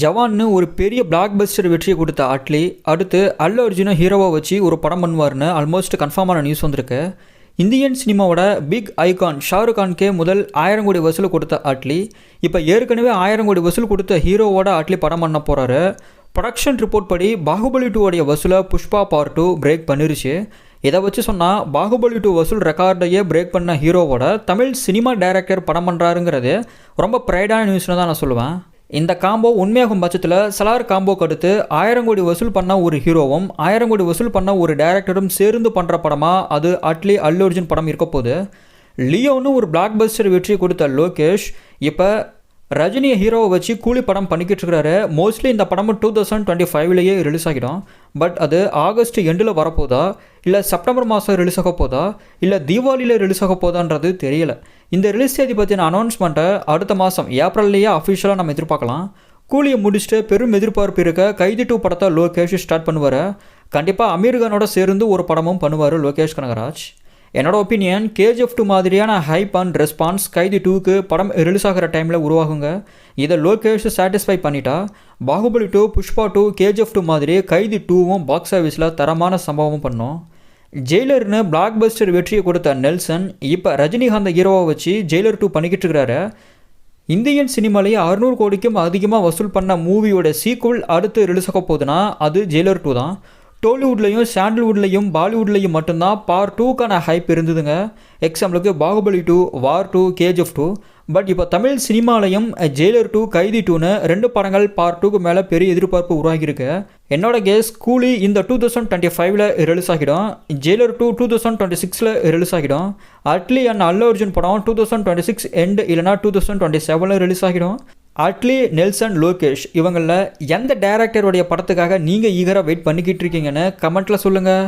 ஜவான்னு ஒரு பெரிய பிளாக் பஸ்டர் வெற்றியை கொடுத்த அட்லி அடுத்து அல்லு அர்ஜுனை ஹீரோவை வச்சு ஒரு படம் பண்ணுவார்னு ஆல்மோஸ்ட் கன்ஃபார்மான நியூஸ் வந்திருக்கு. இந்தியன் சினிமாவோட பிக் ஐகான் ஷாருக் கான்கே முதல் ஆயிரம் கோடி வசூல் கொடுத்த அட்லி இப்போ ஏற்கனவே ஆயிரம் கோடி வசூல் கொடுத்த ஹீரோவோட அட்லி படம் பண்ண போகிறாரு ப்ரொடக்ஷன் ரிப்போர்ட் படி பாகுபலி டூவோடைய வசூலை புஷ்பா பார்ட் டூ பிரேக் பண்ணிருச்சு. இதை வச்சு சொன்னால் பாகுபலி டூ வசூல் ரெக்கார்டையே பிரேக் பண்ண ஹீரோவோட தமிழ் சினிமா டைரக்டர் படம் பண்ணுறாருங்கிறது ரொம்ப ப்ரைடான நியூஸ்னு தான் நான் சொல்லுவேன். இந்த காம்போ உண்மையாகும் பட்சத்தில் சலார் காம்போக்கு அடுத்து ஆயிரம் கோடி வசூல் பண்ண ஒரு ஹீரோவும் ஆயிரம் கோடி வசூல் பண்ண ஒரு டைரக்டரும் சேர்ந்து பண்ணுற படமாக அது அட்லி அல்லு அர்ஜுன் படம் இருக்க போது லியோன்னு ஒரு பிளாக் பஸ்டர் வெற்றி கொடுத்த லோகேஷ் இப்போ ரஜினியை ஹீரோவை வச்சு கூலி படம் பண்ணிக்கிட்டு இருக்கிறாரு. மோஸ்ட்லி இந்த படம் டூ தௌசண்ட் டுவெண்ட்டி ஃபைவ்லேயே ரிலீஸ் ஆகிடும். பட் அது ஆகஸ்ட் எண்டில் வரப்போதா? இல்லை செப்டம்பர் மாதம் ரிலீஸ் ஆக போதா? இல்லை தீபாவளியில் ரிலீஸ் ஆக போதான்றது தெரியல. இந்த ரிலீஸ் தேதி பற்றின அனௌன்ஸ்மெண்ட்டை அடுத்த மாதம் ஏப்ரல்லையே அஃபிஷியலாக நம்ம எதிர்பார்க்கலாம். கூலியை முடிச்சுட்டு பெரும் எதிர்பார்ப்பு இருக்க கைதி டூ படத்தை லோகேஷ் ஸ்டார்ட் பண்ணுவார். கண்டிப்பாக அமீர் கானோட சேர்ந்து ஒரு படமும் பண்ணுவார் லோகேஷ் கனகராஜ். என்னோட ஒப்பீனியன் கேஜிஎஃப் டூ மாதிரியான ஹைப் அண்ட் ரெஸ்பான்ஸ் கைதி டூக்கு படம் ரிலீஸ் ஆகிற டைமில் உருவாகுங்க. இதை லோகேஷ் சாட்டிஸ்ஃபை பண்ணிட்டா Baahubali two Pushpa two KGF two மாதிரி கைதி டூவும் பாக்ஸ் ஆஃபீஸில் தரமான சம்பவமும் பண்ணோம். ஜெயிலர்னு பிளாக் பஸ்டர் வெற்றியை கொடுத்த நெல்சன் இப்போ ரஜினிகாந்த் ஹீரோவை வச்சு ஜெயிலர் டூ பண்ணிக்கிட்டு இருக்கிறாரு இந்தியன் சினிமாலேயே அறுநூறு கோடிக்கும் அதிகமாக வசூல் பண்ண மூவியோட சீக்குவல் அடுத்து ரிலீஸ் ஆக போகுதுன்னா அது ஜெயிலர் டூ தான். டோலிவுட்லேயும் சாண்டல்வுட்லேயும் பாலிவுட்லேயும் மட்டும்தான் பார் டூக்கான ஹைப் இருந்ததுங்க. எக்ஸாம்பிளுக்கு Baahubali two war two KGF two but இப்போ தமிழ் சினிமாலையும் ஜெயிலர் டூ கைதி டூன்னு ரெண்டு படங்கள் பார்ட் டூக்கு மேலே பெரிய எதிர்பார்ப்பு உருவாகியிருக்கு. என்னோட கேஸ் கூலி இந்த டூ தௌசண்ட் டுவெண்ட்டி ஃபைவ்ல ரிலீஸ் ஆகிடும். Jailer two two thousand twenty சிக்ஸில் ரிலீஸ் ஆகிடும். அட்லி அண்ட் அல்லு அர்ஜுன் படம் two thousand twenty six end இல்லைனா டூ தௌசண்ட் டுவெண்ட்டி செவனில் ரிலீஸ் ஆகிடும். அட்லி நெல்சன் லோகேஷ் இவங்களில் எந்த டேரக்டருடைய படத்துக்காக நீங்கள் ஈகராக வெயிட் பண்ணிக்கிட்டு இருக்கீங்கன்னு கமெண்ட்டில் சொல்லுங்கள்